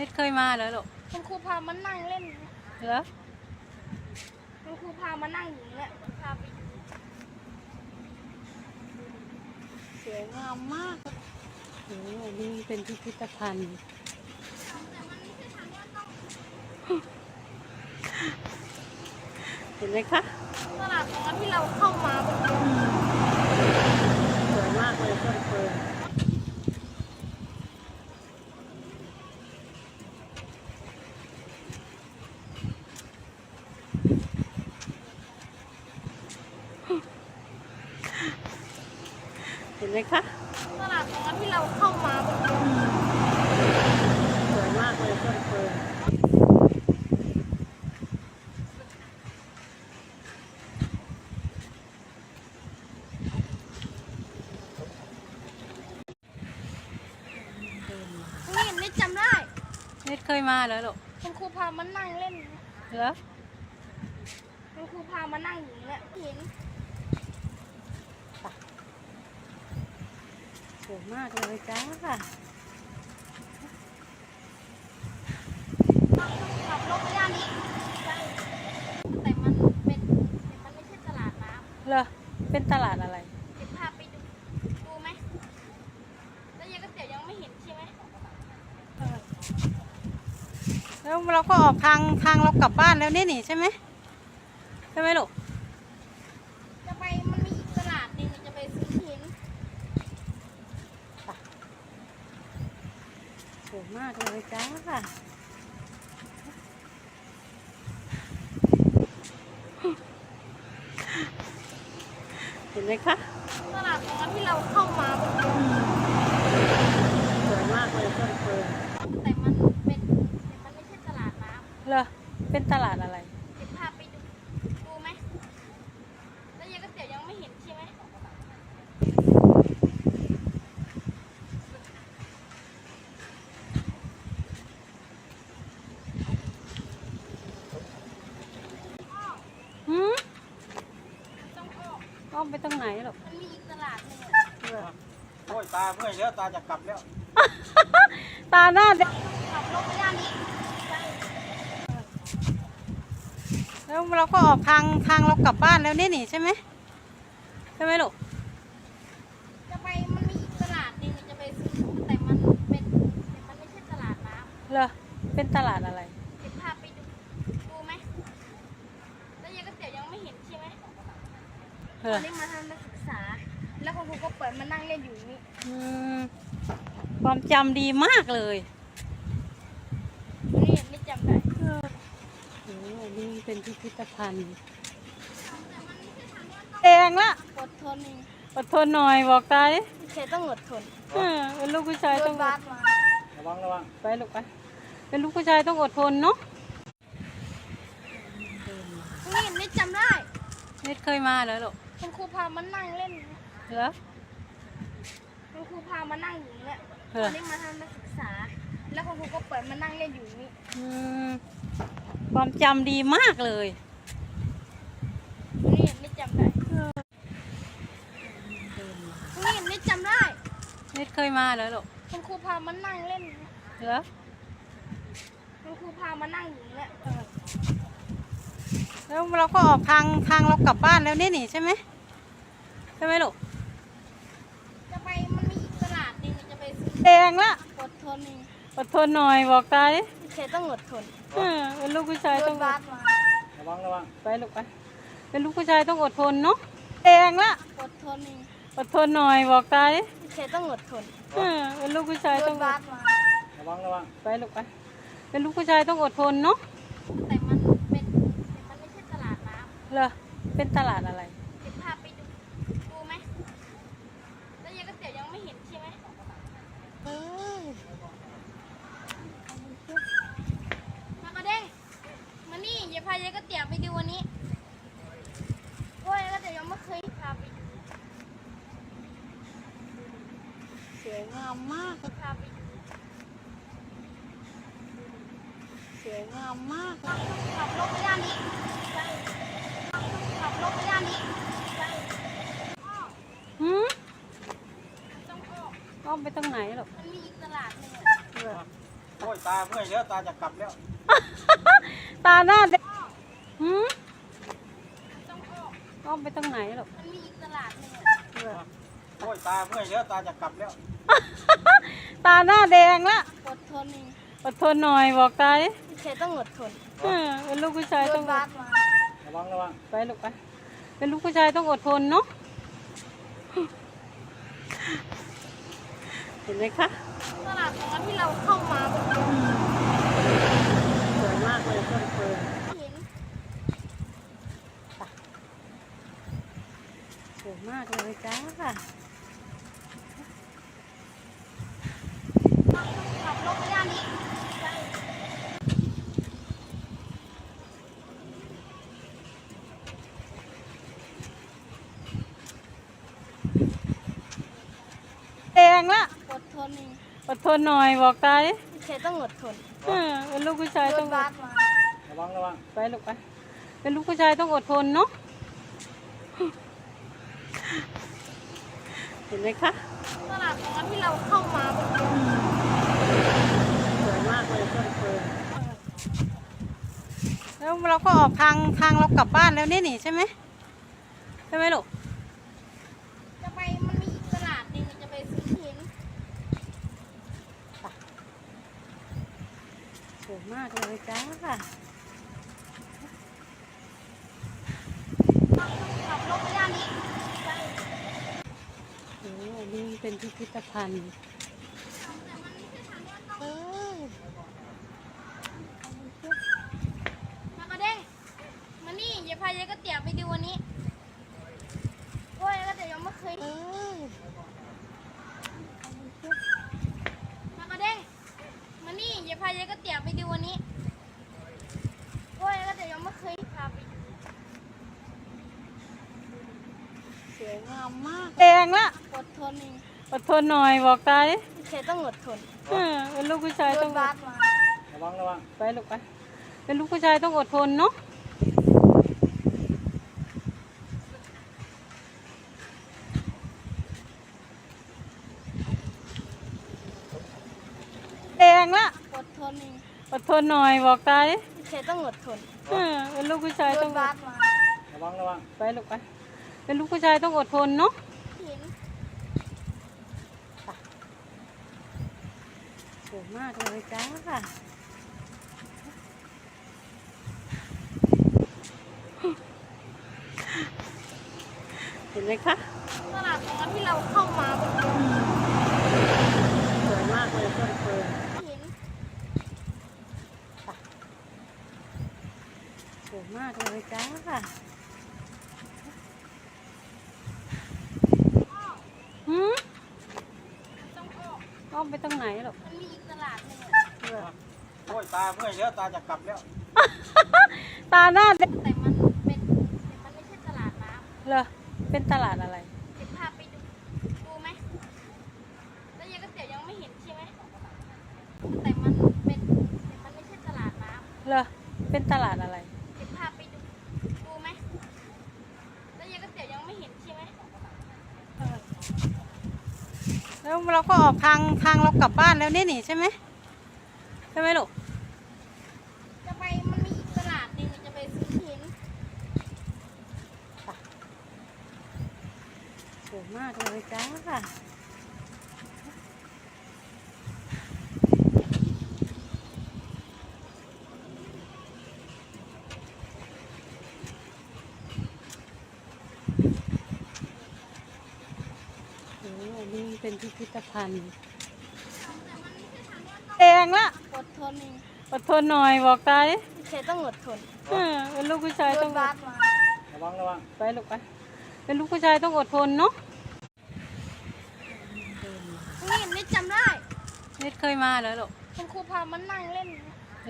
นิดเคยมาแล้วหรอคุณครูพามานั่งเล่นเหรอคุณครูพามานั่งอยู่เนี่ยพาไปดูสวยงามมากโอ้โหนี่เป็นพิพิธภัณฑ์ เห็นไหมคะตลาดตรงนั้นที่เราเข้ามาแบบนี้สวยมากเลยต้นเฟิร์น เห็นไหมคะตลาดตรงนั้นที่เราเข้ามาแบบนี้สวยมากเลยต้นเฟิร์นเดินมานี่ไม่จำได้นิดเคยมาแล้วหรอคุณครูพามานั่งเล่นเหรอคุณครูพามานั่งอยู่เนี่ยเห็น วยมากเลยจ้าขับรถไปย่านนี้แต่มันเป็นแต่มันไม่ใช่ตลาดน้เหรอเป็นตลาดอะไรำเดี๋ยวพาไปดูดูไหมแล้วยายก๋วยเตี๋ยวยังไม่เห็นใช่ไหมแล้วเราก็ออกทางทางเรากลับบ้านแล้วนี่นี่ใช่ไหมใช่ไหมลูก จะไปมันมีอีกตลาดหนึ่งจะไปซื้อหิน สวยมากเลย จ้าเห็นไหมคะตลาดตรงนั้นที่เราเข้ามาแบบนี้สวยมากเลยต้นเฟิร์นแต่มันเป็นแต่มันไม่ใช่ตลาดน้เหรอเป็นตลาดอะไรำเดี๋ยวพาไปดูดูไหมแล้วยายก๋วยเตี๋ยวยังไม่เห็นใช่ไหม หืม ต้องออก อ้อม ไปตรงไหนหรอกมันมีอีกตลาดหนึ่งเหรอโอ้ยตาเมื่อยแล้วตาจะกลับแล้ว ตาหน้าแดงขับรถไปย่านนี้แล้วเราก็ออกทางทางเรากลับบ้านแล้วนี่นี่ใช่ไหมใช่ไหมลูกจะไปมันมีอีกตลาดหนึ่งจะไปซื้อแต่มันเป็นแต่มันไม่ใช่ตลาดน้เหรอเป็นตลาดอะไรำเดี๋ยวพาไปดูดูไหมแล้วยายก๋วยเตี๋ยวยังไม่เห็นใช่ไหม เหร ตออนนี้มาทำนักศึกษา แล้วคุณครูก็เปิดมานั่งเล่นอยู่นี่อืมความจำดีมากเลยนี่ไม่จำได้โอ้โหนี่เป็นพิพิธภัณฑ์แดงละอดทนอดทนหน่อยบอกตาดิเชต้องอดทนเออเป็นลูกผู้ชายโดต้อนงบาสมาระวังระวังไปลูกไปเป็นลูกผู้ชายต้องอดทนเนาะนี่ไม่จำได้นิดเคยมาแล้วหรอ คุณครูพามานั่งเล่นเหรอ คุณครูพามานั่งอยู่เนี่ยเหตรออนนี้มาทำนักศึกษา แล้วคุณครูก็เปิดมานั่งเล่นอยู่นี่อืมความจำดีมากเลย นี่ไม่จำได้นี่ไม่จำได้นิดเคยมาแล้วหรอคุณครูพามานั่งเล่นเหรอ คุณครูพามานั่งอยู่เนี่ยแล้วเราก็ออกทางทางเรากลับบ้านแล้วนี่นี่ใช่ไหมใช่ไหมลูกจะไปมันมีอีกตลาดหนึ่งจะไปซื้อแดงละอดทนอดทนหน่อยบอกตาดิเชต้องอดทนเออเป็นลูกผู้ชายโดต้อนงอดบาสมาระวังระวังไปลูกไปเป็นลูกผู้ชายต้องอดทนเนาะแดงละอดทนอดทนหน่อยบอกตาดิเชต้องอดทนเออเป็นลูกผู้ชายโดต้อนงอดบาสมาระวังระวังไปลูกไปเป็นลูกผู้ชายต้องอดทนเนาะแต่มันเป็นแต่มันไม่ใช่ตลาดน้เหรอเป็นตลาดอะไรำเดี๋ยวพาไปดูดูไหมแล้วยายก๋วยเตี๋ยวยังไม่เห็นใช่ไหม เออ มากระเด้งมานี่อย่าพายายก๋วยเตี๋ยวไปดูวันนี้เพราะยายก๋วยเตี๋ยวยังไม่เคยพาไปดูสวยงามมากพาไปดูสวยงามมากขับรถไปย่านนี้ขับรถไปย่านนี้ หืม ต้ องออกอ้อมไปตรงไหนหรอกมันมีอีกตลาดหนึ่งเหรอโอ้ยตาเมื่อยแล้วตาจะกลับแล้วตาหน้าแดงหืมต้องออกอ้อมไปตรงไหนหรอกมันมีอีกตลาดหนึงอะโอ้ยตาเมื่อยแล้วตาจะกลับแล้วตาหน้าแดงละอดทนนี่อดทนหน่อยบอกตาดิพี่เชยต้องอดทนเออเป็นลูกผู้ชายโดต้อนงอบาดสมาระวังระวังไปลูกไปเป็นลูกผู้ชายต้องอดทนเนาะ เห็นไหมคะตลาดตรงนั้นที่เราเข้ามาเมื่อกี้สวยมากเลยต้นเฟิร์นเห็นสวยมากเลยจ้าค่ะขับรถไปด้านนี้ใช่แดงละ อดทนนี่อดทนหน่อยบอกตาดิพี่เชยต้องอดทนเออเป็นลูกผู้ชายโดต้อนงอบาดสมาระวังระวังไปลูกไปเป็นลูกผู้ชายต้องอดทนเนาะเห็นไหมคะตลาดตรงนั้นที่เราเข้ามาเมื่อกี้สวยมากเลยต้นเฟิร์นแล้วเราก็ออกทางทางเรากลับบ้านแล้วนี่นี่ใช่ไหมใช่ไหมลูก จะไปมันมีอีกตลาดหนึงจะไปซื้อเห็น สวย มากเลยจ้าค่ะขับรถไปด้านนี้ใช่โอ้นี่เป็นพิพิธภัณฑ์เออมากระเด้งมานี่อย่าพายายก็เตี๋ยวไปดูวันนี้โอ้ยก็เตี๋ยวยังไม่เคยเออมากระเด้งมานี่อย่าพายายก็เตี๋ยวไปดูวันนี้โอ้ยก็เตี๋ยวยังไม่เคยพาไปดู สวยงามมาก แดงละ อดทนนี่อดทนหน่อยบอกตาดิพี่เชยต้องอดทนเออเป็นลูกผู้ชายโดต้อนงอดบาสมาระวังระวังไปลูกไปเป็นลูกผู้ชายต้องอดทนเนาะแดงละอดทนนี่อดทนหน่อยบอกตาดิพี่เชยต้องอดทนเออเป็นลูกผู้ชายโดต้อนงอดบาสมาระวังระวังไปลูกไปเป็นลูกผู้ชายต้องอดทนเนาะเห็น สวยมากเลยจ้าเห็นไหมคะตลาดตรงนั้นที่เราเข้ามาสวยมากเลยต้นเฟิร์นสวยมากเลยจ้าหืมต้องออกอ้อมไปตรงไหนหรอก มันมีอีกตลาดหนึงอะ โอ้ย ตาเมื่อยแล้วตาจะกลับแล้วตาหน้าแดงแต่มันเป็นแต่มันไม่ใช่ตลาดน้เหรอเป็นตลาดอะไรำเดี๋ยวพาไปดูดูไหมแล้วยายก็เตี๋ยวยังไม่เห็นใช่ไหมแต่มันเป็นแต่มันไม่ใช่ตลาดน้เหรอเป็นตลาดอะไรำเดี๋ยวพาไปดูดูไหมแล้วยายก็เตี๋ยวยังไม่เห็นใช่ไหมแล้วเราก็ออกทางทางเรากลับบ้านแล้วนี่นี่ใช่ไหมใช่ไหมลูก จะไปมันมีอีกตลาดหนึงจะไปซื้อเห็น สวยมากเลยจ้าค่ะโอ้นี่เป็นพิพิธภัณฑ์แดงละอดทนนี่อดทนหน่อยบอกตาดิพี่เชยต้องอดทนเออเป็นลูกผู้ชายโดต้อนงอดบาสมาระวังระวังไปลูกไป เป็นลูกผู้ชายต้องอดทนเนาะ นี่นี่จำได้ เน็ตเคยมาแล้วหรอกคุณครูพามานั่งเล่น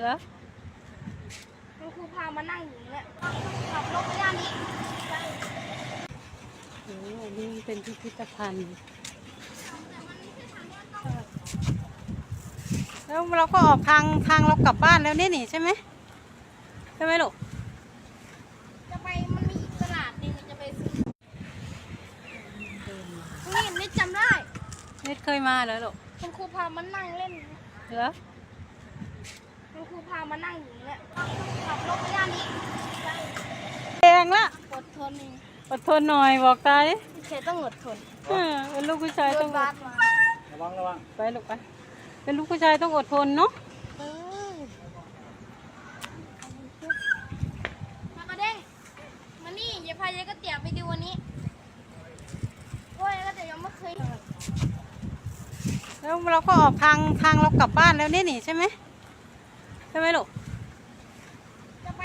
เหรอคุณครูพามานั่งอยู่เนี่ยขับรถไปด้านนี้ใช่โอ้นี่เป็นพิพิธภัณฑ์แล้วเราก็ออกทางทางเรากลับบ้านแล้วนี่นี่ใช่ไหมใช่ไหมลูกจะไปมันมีอีกตลาดหนึงจะไปซื้อนี่นี่จำได้ เน็ตเคยมาแล้วหรอก คุณครูพามานั่งเล่นเหรอคุณครูพามานั่งอยู่เนี่ยขับรถไปด้านนี้แรงละอดทนเองอดทนหน่อยบอกตายพี่เคต้องอดทนเออเป็นลูกผู้ชายรต้อถงบัสมาระวังระวังไปลูกไป เป็นลูกผู้ชายต้องอดทนเนาะเออมากระเด้งมานี่อย่าพายายก็เตี๋ยวไปดูวันนี้โอ้ยก็แต่ยังไม่เคย แล้วเราก็ออกทางทางเรากลับบ้านแล้วนี่นี่ใช่ไหมใช่ไหมลูก